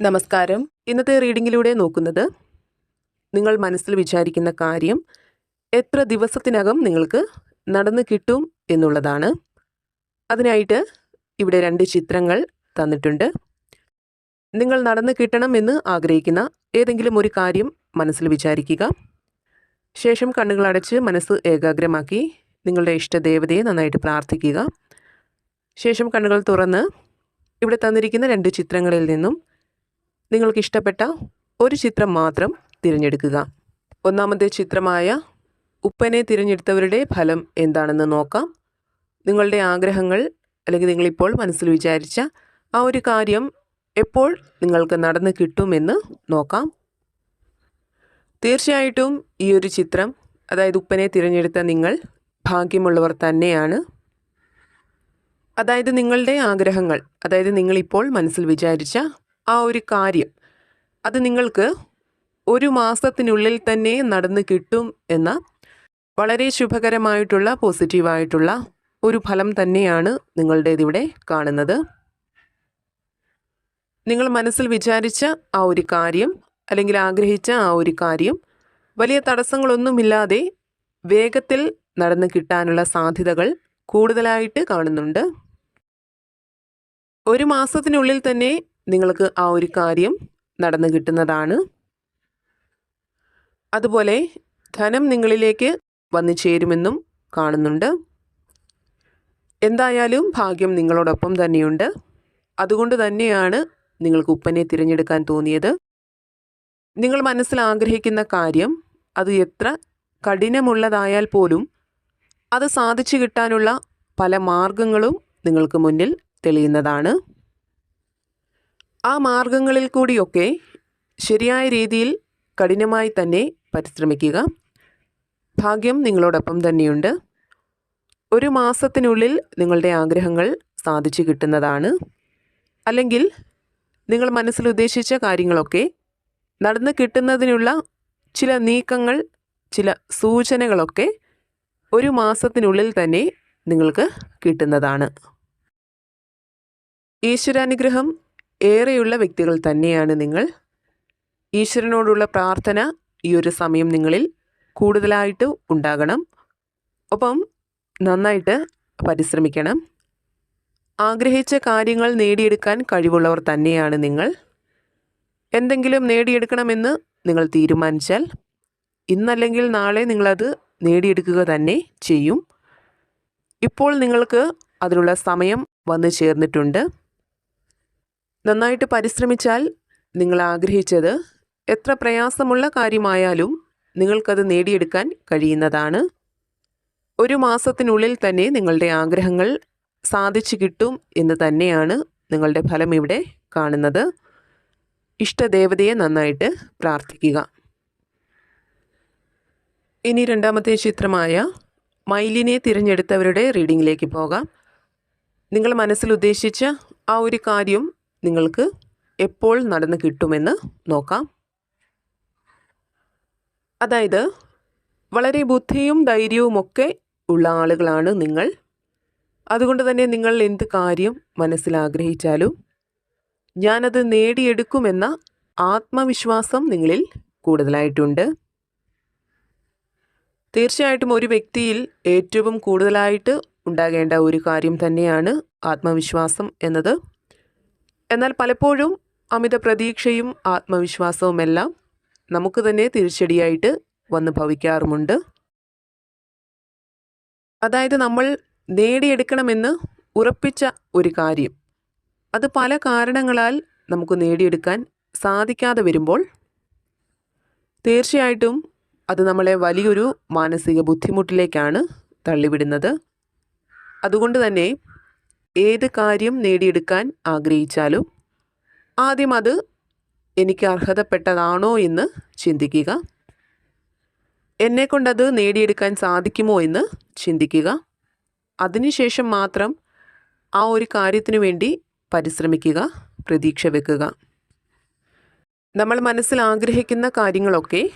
നമസ്കാരം. ഇന്നത്തെ റീഡിങ്ങിലൂടെ നോക്കുന്നത് നിങ്ങൾ മനസ്സിൽ വിചാരിക്കുന്ന കാര്യം എത്ര ദിവസത്തിനകം നിങ്ങൾക്ക് നടന്നു കിട്ടും എന്നുള്ളതാണ്. അതിനായിട്ട് ഇവിടെ രണ്ട് ചിത്രങ്ങൾ തന്നിട്ടുണ്ട്. നിങ്ങൾ നടന്നു കിട്ടണം എന്ന് ആഗ്രഹിക്കുന്ന ഏതെങ്കിലും ഒരു കാര്യം മനസ്സിൽ വിചാരിക്കുക. ശേഷം കണ്ണുകൾ അടച്ച് മനസ്സ് ഏകാഗ്രമാക്കി നിങ്ങളുടെ ഇഷ്ടദേവതയെ നന്നായിട്ട് പ്രാർത്ഥിക്കുക. ശേഷം കണ്ണുകൾ തുറന്ന് ഇവിടെ തന്നിരിക്കുന്ന രണ്ട് ചിത്രങ്ങളിൽ നിന്നും നിങ്ങൾക്ക് ഇഷ്ടപ്പെട്ട ഒരു ചിത്രം മാത്രം തിരഞ്ഞെടുക്കുക. ഒന്നാമത്തെ ചിത്രമായ ഉപ്പനെ തിരഞ്ഞെടുത്തവരുടെ ഫലം എന്താണെന്ന് നോക്കാം. നിങ്ങളുടെ ആഗ്രഹങ്ങൾ അല്ലെങ്കിൽ നിങ്ങളിപ്പോൾ മനസ്സിൽ വിചാരിച്ച ആ ഒരു കാര്യം എപ്പോൾ നിങ്ങൾക്ക് നടന്നു കിട്ടുമെന്ന് നോക്കാം. തീർച്ചയായിട്ടും ഈ ഒരു ചിത്രം അതായത് ഉപ്പനെ തിരഞ്ഞെടുത്ത നിങ്ങൾ ഭാഗ്യമുള്ളവർ തന്നെയാണ്. അതായത് നിങ്ങളുടെ ആഗ്രഹങ്ങൾ അതായത് നിങ്ങളിപ്പോൾ മനസ്സിൽ വിചാരിച്ച ആ ഒരു കാര്യം. അത് നിങ്ങൾക്ക് ഒരു മാസത്തിനുള്ളിൽ തന്നെ നടന്ന് കിട്ടും എന്ന വളരെ ശുഭകരമായിട്ടുള്ള പോസിറ്റീവായിട്ടുള്ള ഒരു ഫലം തന്നെയാണ് നിങ്ങളുടേതിവിടെ കാണുന്നത്. നിങ്ങൾ മനസ്സിൽ വിചാരിച്ച ആ ഒരു കാര്യം അല്ലെങ്കിൽ ആഗ്രഹിച്ച ആ ഒരു കാര്യം വലിയ തടസ്സങ്ങളൊന്നുമില്ലാതെ വേഗത്തിൽ നടന്നു കിട്ടാനുള്ള സാധ്യതകൾ കൂടുതലായിട്ട് കാണുന്നുണ്ട്. ഒരു മാസത്തിനുള്ളിൽ തന്നെ നിങ്ങൾക്ക് ആ ഒരു കാര്യം നടന്നു കിട്ടുന്നതാണ്. അതുപോലെ ധനം നിങ്ങളിലേക്ക് വന്നു ചേരുമെന്നും കാണുന്നുണ്ട്. എന്തായാലും ഭാഗ്യം നിങ്ങളോടൊപ്പം തന്നെയുണ്ട്. അതുകൊണ്ട് തന്നെയാണ് നിങ്ങൾക്ക് ഉപ്പനെ തിരഞ്ഞെടുക്കാൻ തോന്നിയത്. നിങ്ങൾ മനസ്സിൽ ആഗ്രഹിക്കുന്ന കാര്യം അത് എത്ര കഠിനമുള്ളതായാൽ പോലും അത് സാധിച്ചു കിട്ടാനുള്ള പല മാർഗങ്ങളും നിങ്ങൾക്ക് മുന്നിൽ തെളിയുന്നതാണ്. ആ മാർഗങ്ങളിൽ കൂടിയൊക്കെ ശരിയായ രീതിയിൽ കഠിനമായി തന്നെ പരിശ്രമിക്കുക. ഭാഗ്യം നിങ്ങളോടൊപ്പം തന്നെയുണ്ട്. ഒരു മാസത്തിനുള്ളിൽ നിങ്ങളുടെ ആഗ്രഹങ്ങൾ സാധിച്ചു കിട്ടുന്നതാണ്. അല്ലെങ്കിൽ നിങ്ങൾ മനസ്സിൽ ഉദ്ദേശിച്ച കാര്യങ്ങളൊക്കെ നടന്നു കിട്ടുന്നതിനുള്ള ചില നീക്കങ്ങൾ ചില സൂചനകളൊക്കെ ഒരു മാസത്തിനുള്ളിൽ തന്നെ നിങ്ങൾക്ക് കിട്ടുന്നതാണ്. ഈശ്വരാനുഗ്രഹം ഏറെയുള്ള വ്യക്തികൾ തന്നെയാണ് നിങ്ങൾ. ഈശ്വരനോടുള്ള പ്രാർത്ഥന ഈ ഒരു സമയം നിങ്ങളിൽ കൂടുതലായിട്ട് ഉണ്ടാകണം. ഒപ്പം നന്നായിട്ട് പരിശ്രമിക്കണം. ആഗ്രഹിച്ച കാര്യങ്ങൾ നേടിയെടുക്കാൻ കഴിവുള്ളവർ തന്നെയാണ് നിങ്ങൾ. എന്തെങ്കിലും നേടിയെടുക്കണമെന്ന് നിങ്ങൾ തീരുമാനിച്ചാൽ ഇന്നല്ലെങ്കിൽ നാളെ നിങ്ങളത് നേടിയെടുക്കുക തന്നെ ചെയ്യും. ഇപ്പോൾ നിങ്ങൾക്ക് അതിനുള്ള സമയം വന്നു ചേർന്നിട്ടുണ്ട്. നന്നായിട്ട് പരിശ്രമിച്ചാൽ നിങ്ങൾ ആഗ്രഹിച്ചത് എത്ര പ്രയാസമുള്ള കാര്യമായാലും നിങ്ങൾക്കത് നേടിയെടുക്കാൻ കഴിയുന്നതാണ്. ഒരു മാസത്തിനുള്ളിൽ തന്നെ നിങ്ങളുടെ ആഗ്രഹങ്ങൾ സാധിച്ചു കിട്ടും എന്ന് തന്നെയാണ് നിങ്ങളുടെ ഫലം ഇവിടെ കാണുന്നത്. ഇഷ്ടദേവതയെ നന്നായിട്ട് പ്രാർത്ഥിക്കുക. ഇനി രണ്ടാമത്തെ ചിത്രമായ മൈലിനെ തിരഞ്ഞെടുത്തവരുടെ റീഡിങ്ങിലേക്ക് പോകാം. നിങ്ങൾ മനസ്സിൽ ഉദ്ദേശിച്ച ആ ഒരു കാര്യം നിങ്ങൾക്ക് എപ്പോൾ നടന്ന് കിട്ടുമെന്ന് നോക്കാം. അതായത് വളരെ ബുദ്ധിയും ധൈര്യവുമൊക്കെ ഉള്ള ആളുകളാണ് നിങ്ങൾ. അതുകൊണ്ട് തന്നെ നിങ്ങൾ എന്ത് കാര്യം മനസ്സിലാഗ്രഹിച്ചാലും ഞാനത് നേടിയെടുക്കുമെന്ന ആത്മവിശ്വാസം നിങ്ങളിൽ കൂടുതലായിട്ടുണ്ട്. തീർച്ചയായിട്ടും ഒരു വ്യക്തിയിൽ ഏറ്റവും കൂടുതലായിട്ട് ഉണ്ടാകേണ്ട ഒരു കാര്യം തന്നെയാണ് ആത്മവിശ്വാസം എന്നത്. എന്നാൽ പലപ്പോഴും അമിത പ്രതീക്ഷയും ആത്മവിശ്വാസവുമെല്ലാം നമുക്ക് തന്നെ തിരിച്ചടിയായിട്ട് വന്ന് ഭവിക്കാറുമുണ്ട്. അതായത് നമ്മൾ നേടിയെടുക്കണമെന്ന് ഉറപ്പിച്ച ഒരു കാര്യം. അത് പല കാരണങ്ങളാൽ നമുക്ക് നേടിയെടുക്കാൻ സാധിക്കാതെ വരുമ്പോൾ തീർച്ചയായിട്ടും അത് നമ്മളെ വലിയൊരു മാനസിക ബുദ്ധിമുട്ടിലേക്കാണ് തള്ളിവിടുന്നത്. അതുകൊണ്ട് തന്നെ ഏത് കാര്യം നേടിയെടുക്കാൻ ആഗ്രഹിച്ചാലും ആദ്യം അത് എനിക്ക് അർഹതപ്പെട്ടതാണോ എന്ന് ചിന്തിക്കുക. എന്നെക്കൊണ്ടത് നേടിയെടുക്കാൻ സാധിക്കുമോ എന്ന് ചിന്തിക്കുക. അതിനുശേഷം മാത്രം ആ ഒരു കാര്യത്തിനു വേണ്ടി പരിശ്രമിക്കുക പ്രതീക്ഷ വെക്കുക. നമ്മൾ മനസ്സിൽ ആഗ്രഹിക്കുന്ന കാര്യങ്ങളൊക്കെ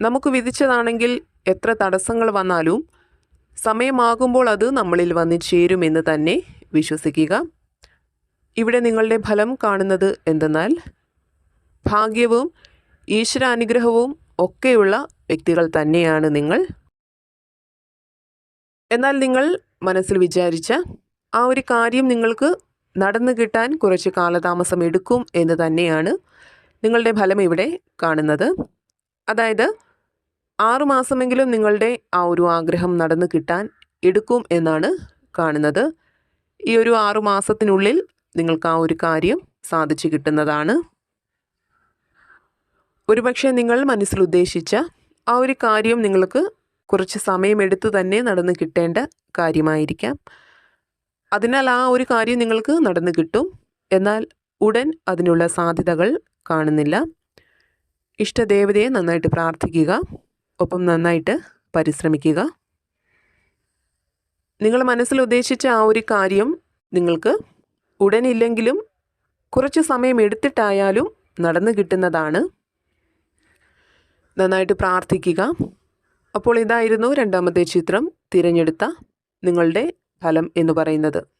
നമുക്ക് വിധിച്ചതാണെങ്കിൽ എത്ര തടസ്സങ്ങൾ വന്നാലും സമയമാകുമ്പോൾ അത് നമ്മളിൽ വന്നു ചേരുമെന്ന് തന്നെ വിശ്വസിക്കുക. ഇവിടെ നിങ്ങളുടെ ഫലം കാണുന്നത് എന്തെന്നാൽ ഭാഗ്യവും ഈശ്വരാനുഗ്രഹവും ഒക്കെയുള്ള വ്യക്തികൾ തന്നെയാണ് നിങ്ങൾ. എന്നാൽ നിങ്ങൾ മനസ്സിൽ വിചാരിച്ച ആ ഒരു കാര്യം നിങ്ങൾക്ക് നടന്നു കിട്ടാൻ കുറച്ച് കാലതാമസം എടുക്കും എന്ന് തന്നെയാണ് നിങ്ങളുടെ ഫലം ഇവിടെ കാണുന്നത്. അതായത് ആറുമാസമെങ്കിലും നിങ്ങളുടെ ആ ഒരു ആഗ്രഹം നടന്നു കിട്ടാൻ എടുക്കും എന്നാണ് കാണുന്നത്. ഈ ഒരു ആറുമാസത്തിനുള്ളിൽ നിങ്ങൾക്ക് ആ ഒരു കാര്യം സാധിച്ചു കിട്ടുന്നതാണ്. ഒരുപക്ഷെ നിങ്ങൾ മനസ്സിൽ ഉദ്ദേശിച്ച ആ ഒരു കാര്യം നിങ്ങൾക്ക് കുറച്ച് സമയമെടുത്ത് തന്നെ നടന്ന് കിട്ടേണ്ട കാര്യമായിരിക്കാം. അതിനാൽ ആ ഒരു കാര്യം നിങ്ങൾക്ക് നടന്നു കിട്ടും. എന്നാൽ ഉടൻ അതിനുള്ള സാധ്യതകൾ കാണുന്നില്ല. ഇഷ്ടദേവതയെ നന്നായിട്ട് പ്രാർത്ഥിക്കുക. ഒപ്പം നന്നായിട്ട് പരിശ്രമിക്കുക. നിങ്ങൾ മനസ്സിൽ ഉദ്ദേശിച്ച ആ ഒരു കാര്യം നിങ്ങൾക്ക് ഉടനില്ലെങ്കിലും കുറച്ച് സമയം എടുത്തിട്ടായാലും നടന്നു കിട്ടുന്നതാണ്. നന്നായിട്ട് പ്രാർത്ഥിക്കുക. അപ്പോൾ ഇതായിരുന്നു രണ്ടാമത്തെ ചിത്രം തിരഞ്ഞെടുത്ത നിങ്ങളുടെ ഫലം എന്ന് പറയുന്നത്.